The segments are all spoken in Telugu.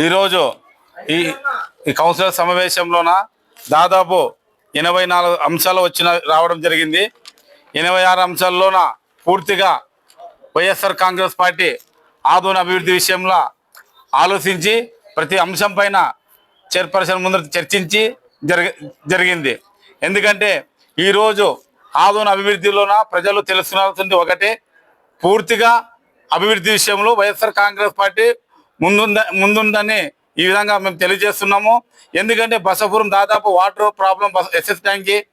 ఈరోజు ఈ ఈ కౌన్సిలర్ సమావేశంలోన దాదాపు ఎనభై నాలుగు అంశాలు వచ్చిన రావడం జరిగింది. ఎనభై ఆరు అంశాల్లోన పూర్తిగా వైఎస్ఆర్ కాంగ్రెస్ పార్టీ ఆధున అభివృద్ధి విషయంలో ఆలోచించి ప్రతి అంశం పైన చైర్పర్సన్ ముందు చర్చించి జరిగింది. ఎందుకంటే ఈరోజు ఆధున అభివృద్ధిలోన ప్రజలు తెలుసుకోవాల్సింది ఒకటే. పూర్తిగా అభివృద్ధి విషయంలో వైఎస్ఆర్ కాంగ్రెస్ పార్టీ ముందుంద ముందుందని ఈ విధంగా మేము తెలియజేస్తున్నాము. ఎందుకంటే బసపురం దాదాపు వాటర్ ప్రాబ్లం బస్ ఎస్ఎస్ ట్యాంక్కి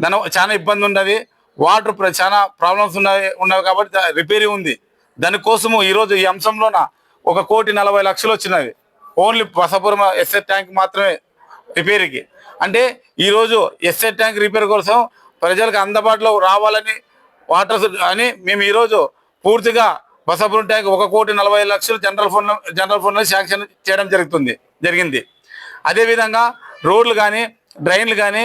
దాని చాలా ఇబ్బంది ఉన్నది వాటర్ ప్ర- చాలా ప్రాబ్లమ్స్ ఉన్నాయి ఉన్నవి కాబట్టి దా- ఉంది. దానికోసము ఈరోజు ఈ అంశంలోన ఒక కోటి నలభై లక్షలు వచ్చినవి. ఓన్లీ బసపురం ఎస్ఎస్ ట్యాంక్ మాత్రమే రిపేర్కి. అంటే ఈరోజు ఎస్ఎస్ ట్యాంక్ రిపేర్ కోసం ప్రజలకు అందుబాటులో రావాలని వాటర్ అని మేము ఈరోజు పూర్తిగా బసపురం ట్యాంక్ ఒక కోటి నలభై లక్షలు జనరల్ ఫండ్ జనరల్ ఫండ్లో శాంక్షన్ చేయడం జరుగుతుంది జరిగింది. అదేవిధంగా రోడ్లు కానీ డ్రైన్లు కానీ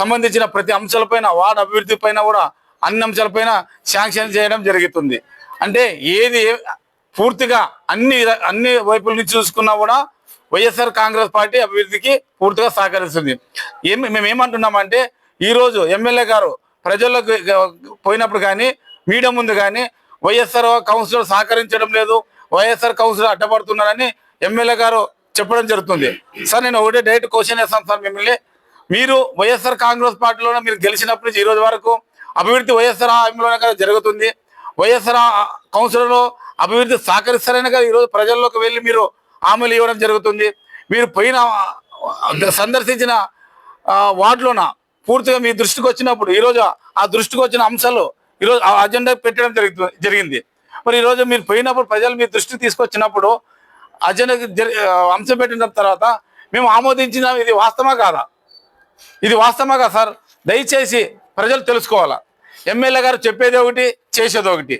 సంబంధించిన ప్రతి అంశాలపైన వార్డు అభివృద్ధి పైన కూడా అన్ని అంశాలపైన శాంక్షన్ చేయడం జరుగుతుంది. అంటే ఏది పూర్తిగా అన్ని అన్ని వైపుల నుంచి చూసుకున్నా కూడా వైఎస్ఆర్ కాంగ్రెస్ పార్టీ అభివృద్ధికి పూర్తిగా సహకరిస్తుంది. ఏమి మేము ఏమంటున్నామంటే ఈరోజు ఎమ్మెల్యే గారు ప్రజల్లోకి పోయినప్పుడు కానీ మీడియా ముందు కానీ వైఎస్ఆర్ కౌన్సిలర్ సహకరించడం లేదు వైఎస్ఆర్ కౌన్సిలర్ అడ్డపడుతున్నారని ఎమ్మెల్యే గారు చెప్పడం జరుగుతుంది. సార్ నేను ఒకటే డైరెక్ట్ క్వశ్చన్ వేస్తాను సార్ మిమ్మల్ని. మీరు వైఎస్ఆర్ కాంగ్రెస్ పార్టీలోనే మీరు గెలిచినప్పటి నుంచి ఈరోజు వరకు అభివృద్ధి వైఎస్ఆర్ హామీలోనే కదా జరుగుతుంది. వైఎస్ఆర్ కౌన్సిలర్లో అభివృద్ధి సహకరిస్తారని కదా ఈరోజు ప్రజల్లోకి వెళ్ళి మీరు హామీలు ఇవ్వడం జరుగుతుంది. మీరు పోయిన సందర్శించిన వార్డులోన పూర్తిగా మీ దృష్టికి వచ్చినప్పుడు ఈరోజు ఆ దృష్టికి వచ్చిన అంశాలు ఈరోజు ఆ అజెండా పెట్టడం జరుగుతుంది జరిగింది. మరి ఈరోజు మీరు పోయినప్పుడు ప్రజలు మీ దృష్టి తీసుకొచ్చినప్పుడు అజెండా అంశం పెట్టిన తర్వాత మేము ఆమోదించిన. ఇది వాస్తవా కాదా? ఇది వాస్తవమా కాదా సార్? దయచేసి ప్రజలు తెలుసుకోవాలా. ఎమ్మెల్యే గారు చెప్పేది ఒకటి చేసేది ఒకటి.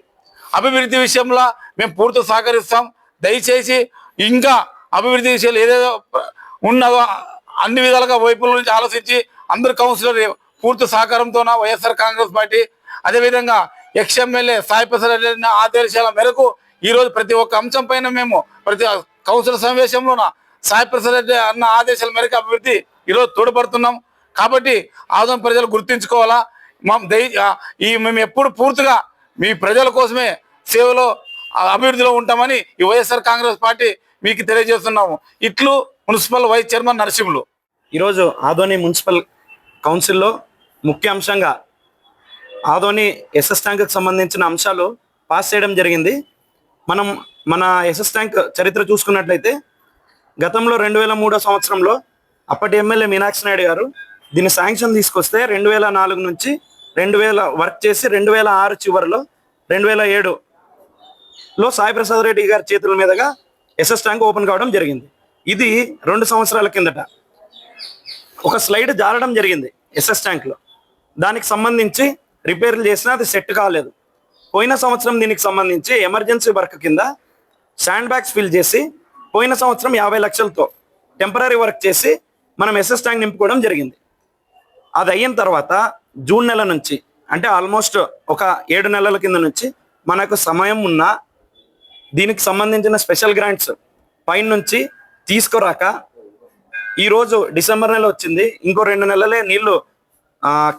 అభివృద్ధి విషయంలో మేము పూర్తి సహకరిస్తాం. దయచేసి ఇంకా అభివృద్ధి విషయాలు ఏదేదో ఉన్నదో అన్ని విధాలుగా వైపుల నుంచి ఆలోచించి అందరు కౌన్సిలర్ పూర్తి సహకారంతోన వైఎస్ఆర్ కాంగ్రెస్ పార్టీ అదేవిధంగా ఎక్స్ ఎమ్మెల్యే సాయి ప్రసాద్ రెడ్డి ఆదేశాల మేరకు ఈరోజు ప్రతి ఒక్క అంశం పైన మేము ప్రతి కౌన్సిల్ సమావేశంలోన సాయి ప్రసాద్ రెడ్డి అన్న ఆదేశాల మేరకు అభివృద్ధి ఈరోజు తోడ్పడుతున్నాం. కాబట్టి ఆదం ప్రజలు గుర్తించుకోవాలా? మా దయ ఈ మేము ఎప్పుడు పూర్తిగా మీ ప్రజల కోసమే సేవలో అభివృద్ధిలో ఉంటామని ఈ వైఎస్ఆర్ కాంగ్రెస్ పార్టీ మీకు తెలియజేస్తున్నాము. ఇట్లు మున్సిపల్ వైస్ చైర్మన్ నరసింహులు. ఈరోజు ఆదోని మున్సిపల్ కౌన్సిల్లో ముఖ్య అంశంగా ఆదోని ఎస్ఎస్ ట్యాంక్కి సంబంధించిన అంశాలు పాస్ చేయడం జరిగింది. మనం మన ఎస్ఎస్ ట్యాంక్ చరిత్ర చూసుకున్నట్లయితే గతంలో రెండు వేల మూడో సంవత్సరంలో అప్పటి ఎమ్మెల్యే మీనాక్షి నాయుడు గారు దీన్ని శాంక్షన్ తీసుకొస్తే రెండు వేల నాలుగు నుంచి రెండు వేల వర్క్ చేసి రెండు వేల ఆరు చివరిలో రెండు వేల ఏడులో సాయి ప్రసాద్ రెడ్డి గారి చేతుల మీదుగా ఎస్ఎస్ ట్యాంక్ ఓపెన్ కావడం జరిగింది. ఇది రెండు సంవత్సరాల కిందట. ఒక స్లైడ్ జారడం జరిగింది ఎస్ఎస్ ట్యాంక్లో. దానికి సంబంధించి రిపేర్లు చేసినా అది సెట్ కాలేదు. పోయిన సంవత్సరం దీనికి సంబంధించి ఎమర్జెన్సీ వర్క్ కింద శాండ్ బ్యాగ్స్ ఫిల్ చేసి పోయిన సంవత్సరం యాభై లక్షలతో టెంపరీ వర్క్ చేసి మనం ఎస్ఎస్ ట్యాంక్ నింపుకోవడం జరిగింది. అది అయిన తర్వాత జూన్ నెల నుంచి అంటే ఆల్మోస్ట్ ఒక ఏడు నెలల కింద నుంచి మనకు సమయం ఉన్నా దీనికి సంబంధించిన స్పెషల్ గ్రాంట్స్ పైన నుంచి తీసుకురాక ఈరోజు డిసెంబర్ నెల వచ్చింది. ఇంకో రెండు నెలలే నీళ్ళు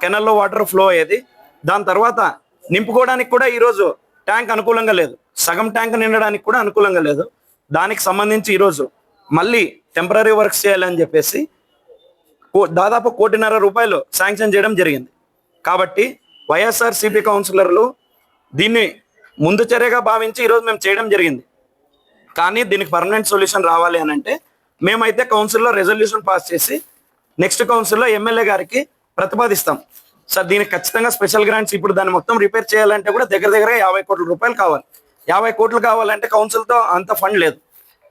కెనల్లో వాటర్ ఫ్లో అయ్యేది. దాని తర్వాత నింపుకోవడానికి కూడా ఈరోజు ట్యాంక్ అనుకూలంగా లేదు. సగం ట్యాంక్ నిండడానికి కూడా అనుకూలంగా లేదు. దానికి సంబంధించి ఈరోజు మళ్ళీ టెంపరీ వర్క్స్ చేయాలని చెప్పేసి కో- దాదాపు కోటిన్నర రూపాయలు శాంక్షన్ చేయడం జరిగింది. కాబట్టి వైఎస్ఆర్ సిపి కౌన్సిలర్లు దీన్ని ముందు చర్యగా భావించి ఈరోజు మేము చేయడం జరిగింది. కానీ దీనికి పర్మనెంట్ సొల్యూషన్ రావాలి అని అంటే మేమైతే కౌన్సిల్లో రెజల్యూషన్ పాస్ చేసి నెక్స్ట్ కౌన్సిల్లో ఎమ్మెల్యే గారికి ప్రతిపాదిస్తాం. సార్ దీనికి ఖచ్చితంగా స్పెషల్ గ్రాంట్స్ ఇప్పుడు దాన్ని మొత్తం రిపేర్ చేయాలంటే కూడా దగ్గర దగ్గర యాభై కోట్ల రూపాయలు కావాలి. యాభై కోట్లు కావాలంటే కౌన్సిల్తో అంత ఫండ్ లేదు.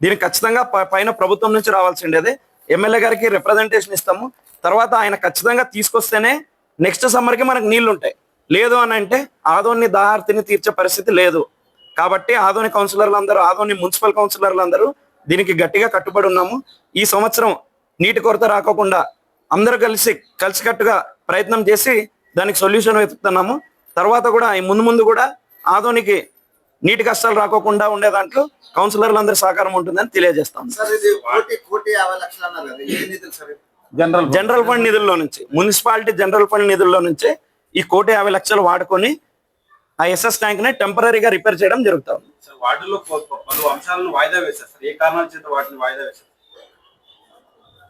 దీనికి ఖచ్చితంగా ప- పైన ప్రభుత్వం నుంచి రావాల్సిండేది ఎమ్మెల్యే గారికి రిప్రజెంటేషన్ ఇస్తాము. తర్వాత ఆయన ఖచ్చితంగా తీసుకొస్తేనే నెక్స్ట్ సమ్మర్కి మనకు నీళ్ళు ఉంటాయి లేదు అని అంటే ఆదోని దాహార్తిని తీర్చే పరిస్థితి లేదు. కాబట్టి ఆదోని కౌన్సిలర్లు అందరూ ఆదోని మున్సిపల్ కౌన్సిలర్లు అందరూ దీనికి గట్టిగా కట్టుబడి ఉన్నాము. ఈ సంవత్సరం నీటి కొరత రాకోకుండా అందరూ కలిసి కలిసికట్టుగా ప్రయత్నం చేసి దానికి సొల్యూషన్ వెతుకుతున్నాము. తర్వాత కూడా ఈ ముందు ముందు కూడా ఆదోనికి నీటి కష్టాలు రాకోకుండా ఉండే దాంట్లో కౌన్సిలర్లు అందరి సహకారం ఉంటుందని తెలియజేస్తాం? జనరల్ జనరల్ ఫండ్ నిధుల్లో నుంచి మున్సిపాలిటీ జనరల్ ఫండ్ నిధుల్లో నుంచి ఈ కోటి యాభై లక్షలు వాడుకొని ఆ ఎస్ఎస్ ట్యాంక్ని టెంపరీగా రిపేర్ చేయడం జరుగుతుంది. సార్ వాటిలో పలు అంశాలను వాయిదా వేశారు సార్. ఏ కారణాల చేత వాటిని వాయిదా వేశారు?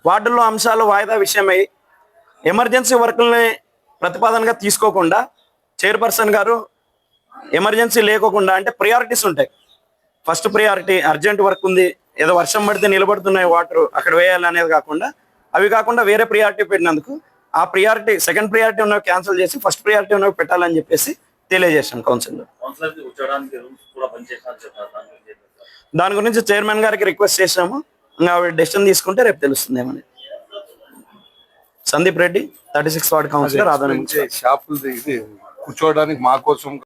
వార్డుల్లో అంశాలు వాయిదా విషయమై ఎమర్జెన్సీ వర్కుల్ని ప్రతిపాదనగా తీసుకోకుండా చైర్పర్సన్ గారు ఎమర్జెన్సీ లేకోకుండా అంటే ప్రియారిటీస్ ఉంటాయి. ఫస్ట్ ప్రియారిటీ అర్జెంట్ వర్క్ ఉంది. ఏదో వర్షం పడితే నిలబడుతున్నాయి వాటర్ అక్కడ వేయాలి అనేది కాకుండా అవి కాకుండా వేరే ప్రియారిటీ పెట్టినందుకు ఆ ప్రియారిటీ సెకండ్ ప్రియారిటీ ఉన్నవి క్యాన్సిల్ చేసి ఫస్ట్ ప్రియారిటీ ఉన్నవి పెట్టాలని చెప్పేసి తెలియజేశాం కౌన్సిల్లో గురించి? దాని గురించి చైర్మన్ గారికి రిక్వెస్ట్ చేసాము ఇంకా ఆవిడ డెసిషన్ తీసుకుంటే రేపు తెలుస్తుంది ఏమని Sandeep Reddy thirty six ward councillor ఆదరణ షాపులు ఇది కూర్చోవడానికి మా కోసం